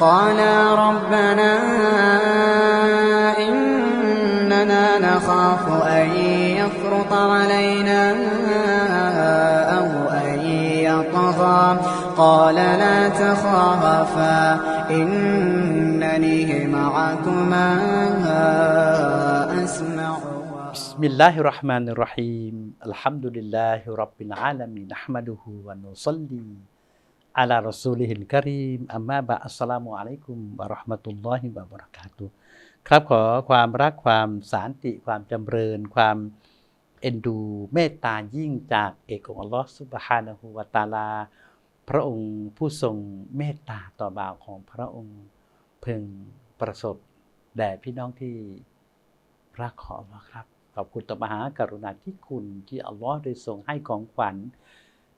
قالا ربنا إننا نخاف أن يفرط علينا أو أن يطغى قال لا تخافا إنني معكما أسمع. بسم الله الرحمن الرحيم. الحمد لله رب العالمين نحمده ونصلي على رسوله الكريم أما بعد السلام عليكم ورحمة الله وبركاته ครับขอความรักความสานติความจำเริญ ความเอ็นดูเมตตายิ่งจากเอกองค์อัลลอฮฺสุบฮานะฮูวะตาลา พระองค์ผู้ทรงเมตตาต่อบ่าวของพระองค์เพึงประสบแด่พี่น้องที่รักของอัลลอฮ์ครับ ขอบคุณต่อมหากรุณาธิคุณที่อัลลอฮ์ได้ทรงให้ของขวัญ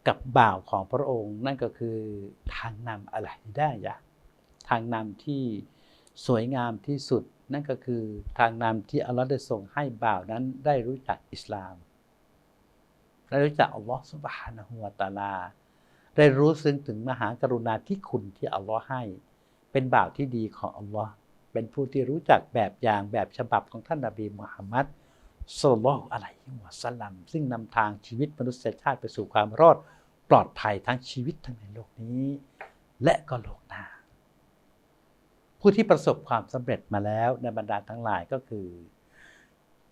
กับบ่าวของพระองค์ นั่นก็คือทางนำอะไรได้ยะทางนำที่สวยงามที่สุด นั่นก็คือทางนำที่อัลลอฮ์ได้ทรงให้บ่าวนั้นได้รู้จักอิสลาม ได้รู้จักอัลลอฮ์สุบฮานะฮูวะตาลา ได้รู้ซึ้งถึงมหากรุณาธิคุณที่อัลลอฮ์ให้ เป็นบ่าวที่ดีของอัลลอฮ์เป็นผู้ที่รู้จักแบบอย่างแบบฉบับของท่านนบีมุฮัมมัด สลลลอฮุอะลัยฮิวะสัลลัมซึ่งนำทางชีวิตมนุษยชาติไปสู่ความรอดปลอดภัยทั้งชีวิตทั้งในโลกนี้ และก็โลกหน้า ผู้ที่ประสบความสำเร็จมาแล้วในบรรดาทั้งหลายก็คือ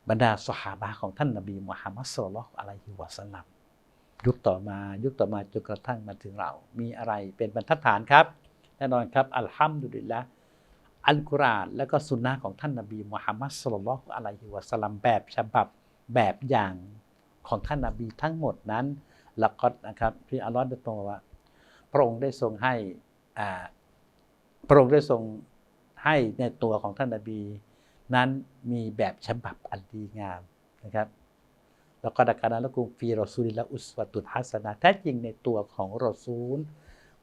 บรรดาสหาบะของท่านนบีมุฮัมมัดสุลลัลลอฮุอะลัยฮิวะสัลลัมยุคต่อมายุคต่อมาจนกระทั่งมาถึงเรา มีอะไรเป็นบรรทัดฐานครับ แน่นอนครับ อัลฮัมดุลิลละ อัลกุรอานและก็สุนนะของท่านนบีมุฮัมมัดสุลลัลลอฮุอะลัยฮิวะสลัมแบบฉบับแบบอย่างของท่านนบีทั้งหมดนั้นละก็นะครับที่อัลลอฮ์ได้ตรงว่า พระองค์ได้ทรงให้อ่าพระองค์ได้ทรงให้ในตัวของท่านนบี นั้นมีแบบฉบับอันดีงามนะครับแล้วก็ดักการนั้นละกุมฟีรอซูลิละอุสวาตุฮัสนะแท้จริงในตัวของรอซูล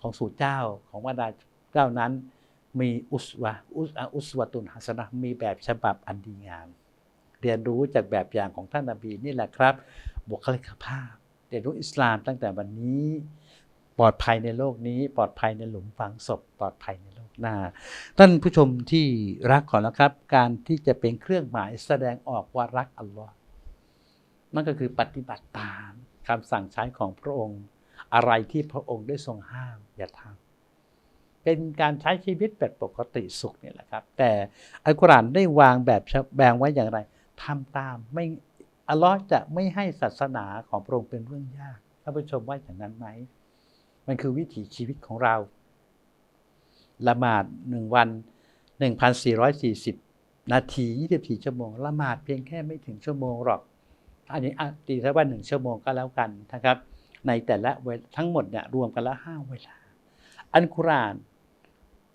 ของสู่เจ้าของบรรดาเจ้านั้น มีอุสวาอุสอุสวตุนฮัสนะมีแบบฉบับอันดีงาม เรียนรู้จากแบบอย่างของท่านนบีนี่แหละครับบุคลิกภาพ เรียนรู้อิสลามตั้งแต่วันนี้ ปลอดภัยในโลกนี้ ปลอดภัยในหลุมฝังศพ ปลอดภัยในโลกหน้า ท่านผู้ชมที่รักขอแล้วครับ การที่จะเป็นเครื่องหมายแสดงออกว่ารักอัลลอฮ์นั่นก็คือปฏิบัติตามคำสั่งใช้ของพระองค์ อะไรที่พระองค์ได้ทรงห้ามอย่าทำ เป็นการใช้ชีวิตแบบปกติสุขนี่แหละครับ แต่อัลกุรอานได้วางแบบแบ่งไว้อย่างไรทำตามไม่อัลลอฮ์จะไม่ให้ศาสนาของพระองค์เป็นเรื่องยากท่านผู้ชมว่าอย่างนั้นไหม มันคือวิถีชีวิตของเรา ละหมาดหนึ่งวัน 1,440 นาที 24 ชั่วโมง ละหมาดเพียงแค่ไม่ถึงชั่วโมงหรอก อันนี้ตีซะว่าหนึ่งชั่วโมงก็แล้วกันนะครับ ในแต่ละเวทั้งหมดเนี่ยรวมกันละห้าเวลา อันกุรอาน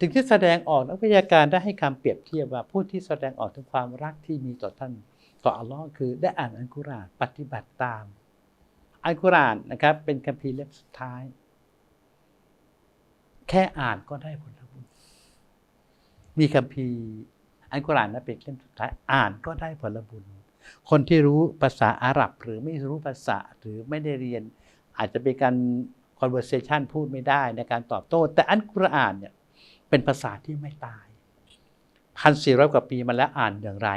ถึงที่แสดงออกนักวิทยาการได้ให้คำเปรียบเทียบว่าผู้ที่แสดงออกถึงความรักที่มีต่อท่านต่ออัลลอฮ์คือได้อ่านอันกุรอานปฏิบัติตาม อันกุรอานนะครับ เป็นคัมภีร์เล่มสุดท้าย แค่อ่านก็ได้ผลบุญมีคัมภีร์อันกุรอานนะเป็นเล่มสุดท้ายอ่านก็ได้ผลบุญ คนที่รู้ภาษาอาหรับ หรือไม่รู้ภาษาหรือไม่ได้เรียน อาจจะเป็นการ conversation พูดไม่ได้ในการตอบโต้ แต่อันกุรอานเนี่ย เป็นภาษาที่ไม่ตายพันสี่ร้อยกว่าปีมาแล้วอ่านอย่างไร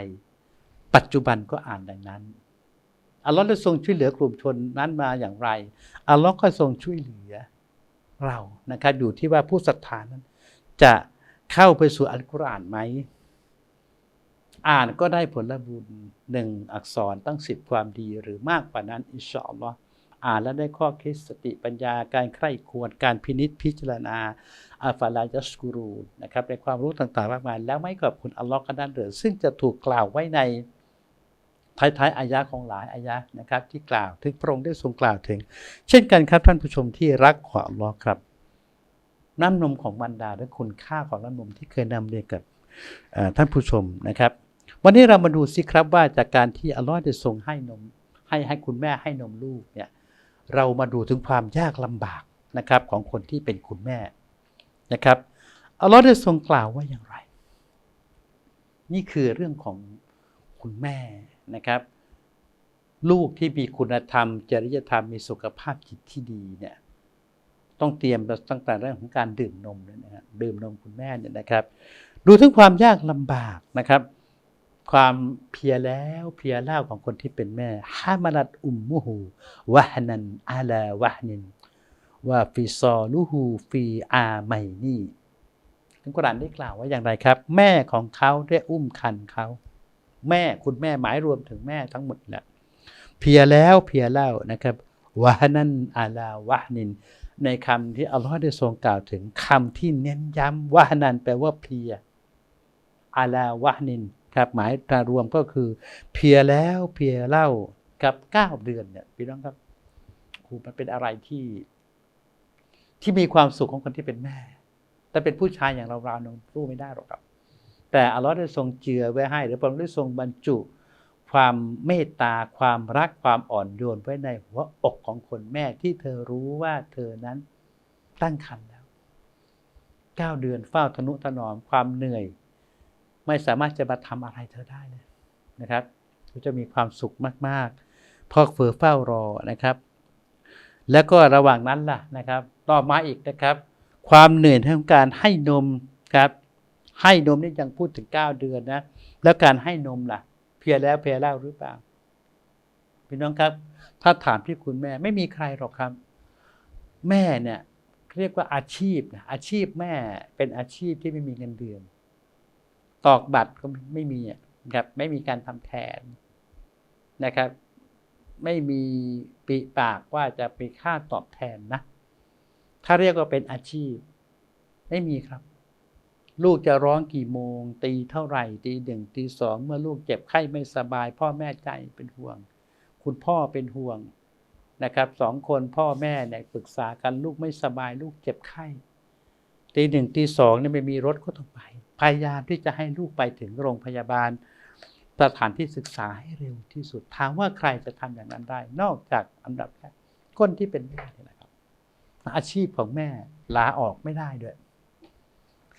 ปัจจุบันก็อ่านดังนั้นอัลลอฮ์ได้ทรงช่วยเหลือกลุ่มชนนั้นมาอย่างไรอัลลอฮ์ก็ทรงช่วยเหลือเรานะครับอยู่ที่ว่าผู้ศรัทธานั้น จะเข้าไปสู่อัลกุรอานไหมอ่านก็ได้ผลบุญหนึ่งอักษรตั้งสิบความดีหรือมากกว่านั้นอินชาอัลลอฮ์ อ่านแล้วได้ข้อคิดสติปัญญาการใคร่ควรการพินิษพิจารณาอาฟาลายัสกูรูนะครับในความรู้ต่างๆมากมายแล้วไม่ขอบคุณอัลลอฮ์ก็ด้านเดิมซึ่งจะถูกกล่าวไว้ในท้ายๆอายะของหลายอายะนะครับ ที่กล่าวถึงพระองค์ได้ทรงกล่าวถึง เช่นกันครับท่านผู้ชมที่รักของอัลลอฮ์ครับ น้ำนมของบรรดาและคุณค่าของน้ำนมที่เคยนำเรียนกับท่านผู้ชมนะครับ วันนี้เรามาดูสิครับว่าจากการที่อัลลอฮ์ได้ทรงให้นมให้ให้คุณแม่ให้นมลูกเนี่ย เรามาดูถึงความยากลำบากนะครับของคนที่เป็นคุณแม่นะครับอัลลอฮ์ได้ทรงกล่าวว่าอย่างไร นี่คือเรื่องของคุณแม่นะครับ ลูกที่มีคุณธรรม จริยธรรมมีสุขภาพจิตที่ดีเนี่ยต้องเตรียมตั้งแต่เรื่องของการดื่มนมเลยนะฮะดื่มนมคุณแม่เนี่ยนะครับ ดูถึงความยากลำบากนะครับ ความเพียแล้วเพียเล่าของคนที่เป็นแม่ฮามาลัดอุมมุหูวะฮนันอาลาวะนินว่าฟิซอลูฮูฟีอาไมนี่ทั้งกุรอานได้กล่าวว่าอย่างไรครับ แม่ของเขาได้อุ้มคันเขา แม่คุณแม่หมายรวมถึงแม่ทั้งหมดแหละเพียแล้วเพียเล่านะครับวะฮนันอาลาวะนิน ในคำที่อัลลอฮ์ได้ทรงกล่าวถึงคำที่เน้นย้ำวะฮนันแปลว่าเพียอาลาวะนิน ครับหมายรวมก็คือ เพียแล้วเพียเล่ากับเก้าเดือนเนี่ยพี่น้องครับโอ้มันเป็นอะไรที่ ที่มีความสุขของคนที่เป็นแม่ แต่เป็นผู้ชายอย่างเราเราๆนสู้ไม่ได้หรอกครับ แต่อัลลอฮ์ได้ทรงเจือไว้ให้ หรือพระองค์ได้ทรงบรรจุ ความเมตตาความรักความอ่อนโยนไว้ในหัวอกของคนแม่ที่เธอรู้ว่าเธอนั้นตั้งครรภ์แล้วเก้าเดือนเฝ้าทนุถนอมความเหนื่อย ไม่สามารถจะมาทำอะไรเธอได้เลยนะครับเขาจะมีความสุขมากๆพ่อเฟือเฝ้ารอนะครับ แล้วก็ระหว่างนั้นล่ะนะครับต่อมาอีกนะครับ ความเหนื่อยของการให้นมครับ ให้นมนี่ยังพูดถึง 9 เดือนนะแล้วการให้นมล่ะ เพียแล้วเพียเล่าหรือเปล่าพี่น้องครับ ถ้าถามที่คุณแม่ไม่มีใครหรอกครับ แม่เนี่ยเรียกว่าอาชีพนะอาชีพแม่เป็นอาชีพที่ไม่มีเงินเดือน ตอกบัตรก็ไม่มีอะครับ ไม่มีการทำแทนนะครับ ไม่มีปีปากว่าจะไปค่าตอบแทนนะ ถ้าเรียกว่าเป็นอาชีพ ไม่มีครับ ลูกจะร้องกี่โมง ตีเท่าไหร่ตีหนึ่งตีสองเมื่อลูกเจ็บไข้ไม่สบาย พ่อแม่ใจเป็นห่วง คุณพ่อเป็นห่วงนะครับสองคนพ่อแม่เนี่ยปรึกษากันลูกไม่สบาย ลูกเจ็บไข้ตีหนึ่งตีสองเนี่ยไม่มีรถก็ต้องไป พยายามที่จะให้ลูกไปถึงโรงพยาบาล สถานที่ศึกษาให้เร็วที่สุด ถามว่าใครจะทำอย่างนั้นได้ นอกจากอันดับแรกคนที่เป็นแม่นี่แหละครับ อาชีพของแม่ลาออกไม่ได้ด้วย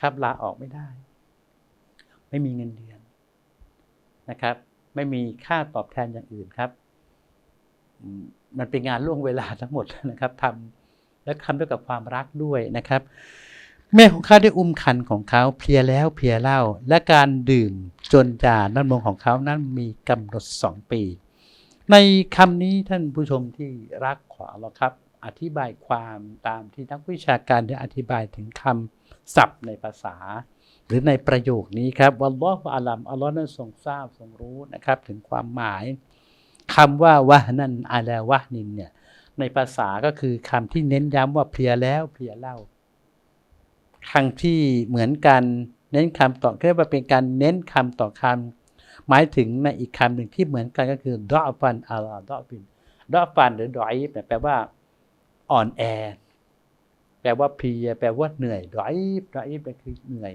ครับลาออกไม่ได้ ไม่มีเงินเดือนนะครับ ไม่มีค่าตอบแทนอย่างอื่นครับมมันเป็นงานล่วงเวลาทั้งหมดนะครับทำและทำด้วยกับความรักด้วยนะครับ แม่ของเขาได้อุ้มคันของเขาเพลียแล้วเพลียเล่า และการดื่มจนจาน้ำนมของเขานั้นมีกำหนดสองปี ในคำนี้ท่านผู้ชมที่รักขวาเราครับ อธิบายความตามที่นักวิชาการได้อธิบายถึงคำศัพท์ในภาษา หรือในประโยคนี้ครับวัลลอฮฺอาลัมอัลลอฮ์นั้นทรงทราบทรงรู้นะครับ ถึงความหมายคำว่าวะนั่นอาลาวะนินเนี่ยในภาษาก็คือคำที่เน้นย้ำว่าเพลียแล้วเพลียเล่า ครั้งที่เหมือนกัน เน้นคำต่อเรียกว่าเป็นการเน้นคำต่อคำหมายถึงในอีกคำหนึ่งที่เหมือนกันก็คือดอฟันอาลาดอฟินดอฟันหรือดอยแปลว่าอ่อนแอ แปลว่าเพลียแปลว่าเหนื่อยดอยดอยแปลคือเหนื่อย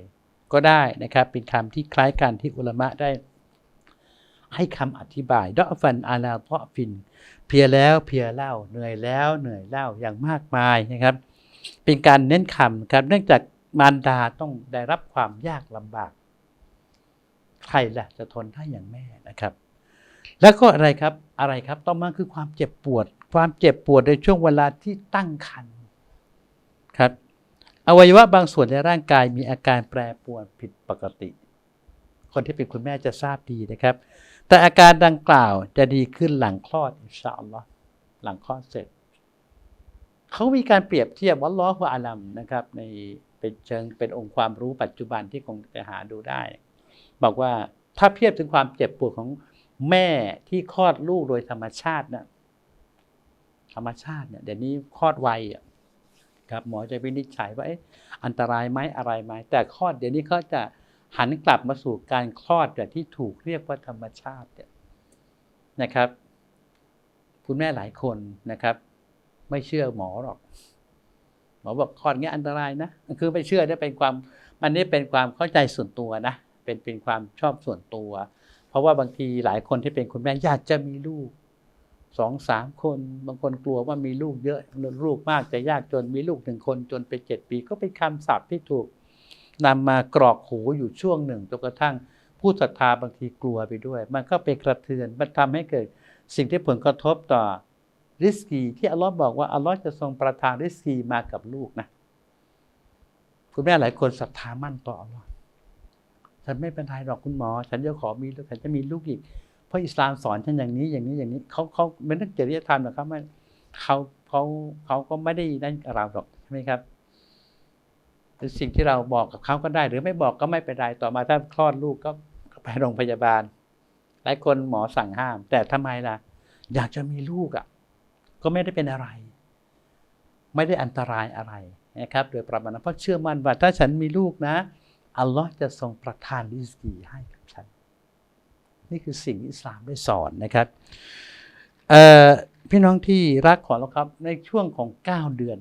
ก็ได้นะครับ เป็นคำที่คล้ายกันที่อุลมะได้ ให้คำอธิบายดอฟันอาลาดอฟิน เพียแล้วเพียเล่า เหนื่อยแล้วเหนื่อยเล่าอย่างมากมายนะครับเป็นการเน้นคำครับเนื่องจาก มารดาต้องได้รับความยากลำบาก ใครล่ะจะทนได้อย่างแม่นะครับ แล้วก็อะไรครับอะไรครับต่อมาคือความเจ็บปวด ความเจ็บปวดในช่วงเวลาที่ตั้งครรภ์ครับอวัยวะบางส่วนในร่างกายมีอาการแปรปรวนผิดปกติ คนที่เป็นคุณแม่จะทราบดีนะครับ แต่อาการดังกล่าวจะดีขึ้นหลังคลอดอินชาอัลลอฮ์หลังคลอดเสร็จ เขามีการเปรียบเทียบวัลลอฮฺอาลัมนะครับใน เป็นเชิงเป็นองค์ความรู้ปัจจุบันที่คงจะหาดูได้ บอกว่าถ้าเทียบถึงความเจ็บปวดของแม่ที่คลอดลูกโดยธรรมชาตินะธรรมชาติเนี่ยเดี๋ยวนี้คลอดไวอะครับหมอจะวินิจฉัยว่าอันตรายไหมอะไรไหมแต่คลอดเดี๋ยวนี้เขาจะหันกลับมาสู่การคลอดแบบที่ถูกเรียกว่าธรรมชาติเนี่ยนะครับ คุณแม่หลายคนนะครับ ไม่เชื่อหมอหรอก หมอบอกคลอดเงี้ยอันตรายนะคือไม่เชื่อได้เป็นความมันนี่เป็นความเข้าใจส่วนตัวนะเป็นเป็นความชอบส่วนตัว เพราะว่าบางทีหลายคนที่เป็นคุณแม่อยากจะมีลูกสองสามคนบางคนกลัวว่ามีลูกเยอะลูกมากจะยากจนมีลูกหนึ่งคนจนไปเจ็ดปี ก็เป็นคำศัพท์ที่ถูกนำมากรอกหูอยู่ช่วงหนึ่งจนกระทั่งผู้ศรัทธาบางทีกลัวไปด้วย มันก็ไปกระเทือนมันทำให้เกิดสิ่งที่ผลกระทบต่อ ริสกีที่อัลลอฮ์บอกว่าอัลลอฮ์จะทรงประทานริสกีมากับลูกนะคุณแม่หลายคนศรัทธามั่นต่ออัลลอฮ์ฉันไม่เป็นไรหรอกคุณหมอ ฉันจะขอมีลูกฉันจะมีลูกอีก เพราะอิสลามสอนฉันอย่างนี้อย่างนี้อย่างนี้เขาเขาเป็นนักจริยธรรมหรอกครับไม่เขาเขาเขาก็ไม่ได้นั่นเราหรอกใช่ไหมครับหรือสิ่งที่เราบอกกับเขาก็ได้ หรือไม่บอกก็ไม่เป็นไรต่อมาถ้าคลอดลูกก็ไปโรงพยาบาล หลายคนหมอสั่งห้าม แต่ทำไมล่ะ อยากจะมีลูกอะ ก็ไม่ได้เป็นอะไร ไม่ได้อันตรายอะไรนะครับ โดยประมาณนั้นเพราะเชื่อมั่นว่าถ้าฉันมีลูกนะ อัลลอฮ์จะทรงประทานริสกีให้กับฉัน นี่คือสิ่งที่อิสลามได้สอนนะครับพี่น้องที่รักของเราครับในช่วงของเก้าเดือน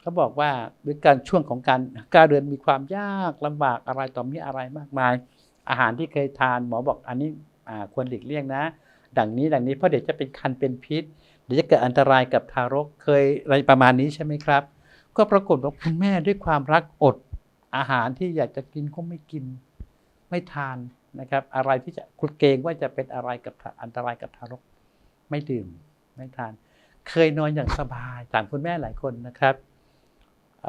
เขาบอกว่าด้วยการช่วงของการเก้าเดือนมีความยากลำบากอะไรต่อมีอะไรมากมาย อาหารที่เคยทานหมอบอกอันนี้ควรหลีกเลี่ยงนะ ดังนี้ดังนี้เพราะเดี๋ยวจะเป็นคันเป็นพิษ เดี๋ยวจะเกิดอันตรายกับทารกเคยอะไรประมาณนี้ใช่ไหมครับ ก็ปรากฏว่าคุณแม่ด้วยความรักอดอาหารที่อยากจะกินก็ไม่กินไม่ทานนะครับ อะไรที่จะคุณเกรงว่าจะเป็นอะไรกับอันตรายกับทารก ไม่ดื่มไม่ทาน เคยนอนอย่างสบายถามคุณแม่หลายคนนะครับเ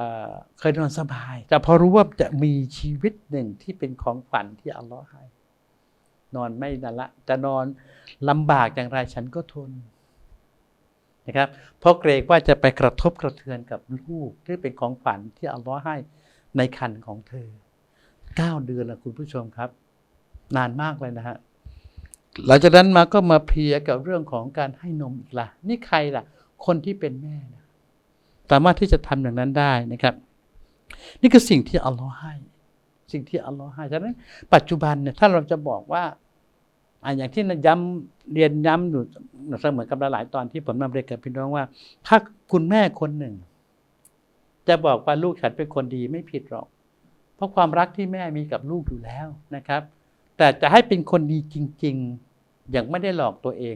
เคยนอนสบาย แต่พอรู้ว่าจะมีชีวิตหนึ่งที่เป็นของขวัญที่อัลลอฮ์ให้ นอนไม่นั่นละ จะนอนลำบากอย่างไรฉันก็ทน นะครับ เพราะเกรงว่าจะไปกระทบกระเทือนกับลูกที่เป็นของขวัญที่อัลลอฮ์ให้ในคันของเธอเก้าเดือนละคุณผู้ชมครับ นานมากเลยนะฮะหลังจากนั้นมาก็มาเพียกับเรื่องของการให้นมอีกละนี่ใครล่ะ คนที่เป็นแม่นะสามารถที่จะทำอย่างนั้นได้นะครับ นี่คือสิ่งที่อัลลอฮ์ให้ สิ่งที่อัลลอฮ์ให้ฉะนั้น ปัจจุบันเนี่ยถ้าเราจะบอกว่า อย่างที่ย้ำเรียนย้ำอยู่เสมอกับหลายตอนที่ผมนำเรียนกับพี่น้องว่า ถ้าคุณแม่คนหนึ่ง จะบอกว่าลูกฉันเป็นคนดีไม่ผิดหรอก เพราะความรักที่แม่มีกับลูกอยู่แล้วนะครับ แต่จะให้เป็นคนดีจริง ๆ อย่างไม่ได้หลอกตัวเอง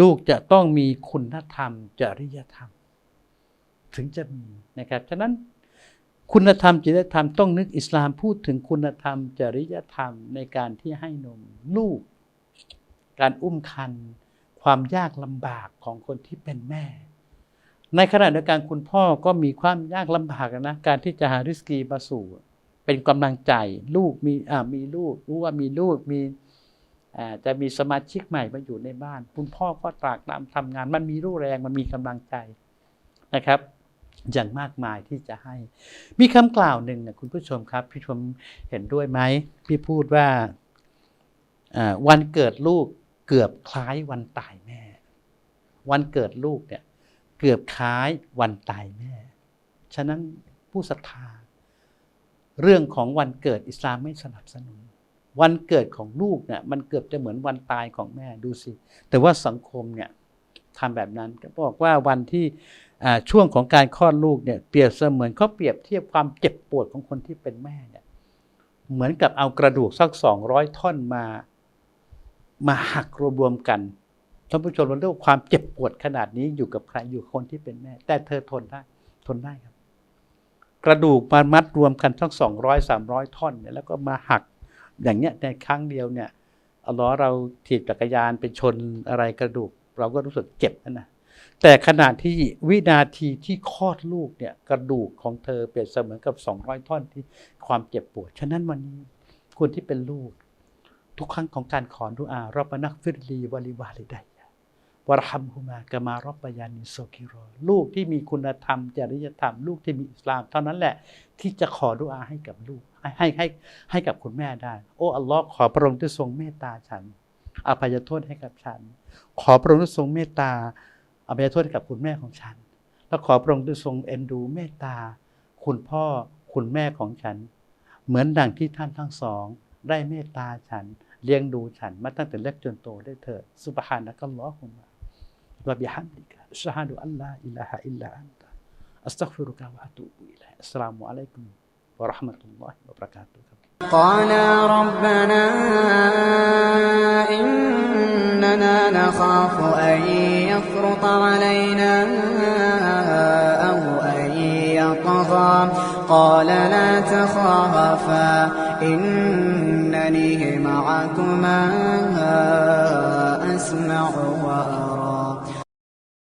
ลูกจะต้องมีคุณธรรม จริยธรรม ถึงจะมีนะครับฉะนั้นคุณธรรมจริยธรรมต้องนึกอิสลามพูดถึงคุณธรรม จริยธรรมในการที่ให้นมลูก การอุ้มคัน ความยากลำบากของคนที่เป็นแม่ ในขณะเดียวกันคุณพ่อก็มีความยากลำบากนะการที่จะหาริสกีมาสู่ เป็นกำลังใจลูกมีอ่ามีลูกรู้ว่ามีลูกมีจะมีสมาชิกใหม่มาอยู่ในบ้าน คุณพ่อก็ตรากตามทำงาน มันมีรูแรงมันมีกำลังใจนะครับ อย่างมากมายที่จะให้ มีคำกล่าวหนึ่งนะคุณผู้ชมครับ พี่ชมเห็นด้วยไหมพี่พูดว่าวันเกิดลูก เกือบคล้ายวันตายแม่ วันเกิดลูกเนี่ยเกือบคล้ายวันตายแม่ ฉะนั้นผู้ศรัทธา เรื่องของวันเกิดอิสลามไม่สนับสนุน วันเกิดของลูกเนี่ยมันเกือบจะเหมือนวันตายของแม่ดูสิ แต่ว่าสังคมเนี่ยทำแบบนั้นก็บอกว่าวันที่ช่วงของการคลอดลูกเนี่ยเปรียบเสมือนเขาเปรียบเทียบความเจ็บปวดของคนที่เป็นแม่เนี่ยเหมือนกับเอากระดูกสักสองร้อยท่อนมา มาหักรวมๆกันท่านผู้ชมเราเรียกว่าความเจ็บปวดขนาดนี้อยู่กับใครอยู่คนที่เป็นแม่ แต่เธอทนได้ ทนได้ครับ กระดูกมามัดรวมกันทั้งสองร้อยสามร้อยท่อนเนี่ยแล้วก็มาหักอย่างเงี้ยในครั้งเดียวเนี่ยเอาล้อเราถีบจักรยานไปชนอะไรกระดูก เราก็รู้สึกเจ็บนะนะแต่ขณะที่วินาทีที่คลอดลูกเนี่ยกระดูกของเธอเปรียบเสมือนกับสองร้อยท่อนที่ความเจ็บปวด ฉะนั้นวันนี้คนที่เป็นลูก ทุกครั้งของการขอดุอารบนักฟิรลีวาลิวาลิไดวรหัมฮุมากามารบปยานิโซกิโรลูกที่มีคุณธรรมจริยธรรม ลูกที่มีอิสลาม เท่านั้นแหละที่จะขอดุอาให้กับลูกให้ให้ให้กับคุณแม่ได้ โอ้อัลลอฮ์ขอพระองค์ที่ทรงเมตตาฉันอภัยโทษให้กับฉัน ขอพระองค์ที่ทรงเมตตาอภัยโทษให้กับคุณแม่ของฉัน แล้วขอพระองค์ที่ทรงเอ็นดูเมตตา คุณพ่อคุณแม่ของฉัน เหมือนดังที่ท่านทั้งสอง ได้เมตตาฉัน เลี้ยงดูฉันมาตั้งแต่เล็กจนโตได้เถิดสุบฮานะกัลลอฮุมะ وبحمدك أشهد أن لا إله إلا أنت أستغفرك وأتوب إليك السلام عليكم ورحمة الله وبركاته قالا ربنا إننا نخاف أن يفرط علينا أو أن يطغى قال لا تخافا أنيه معكما أسمع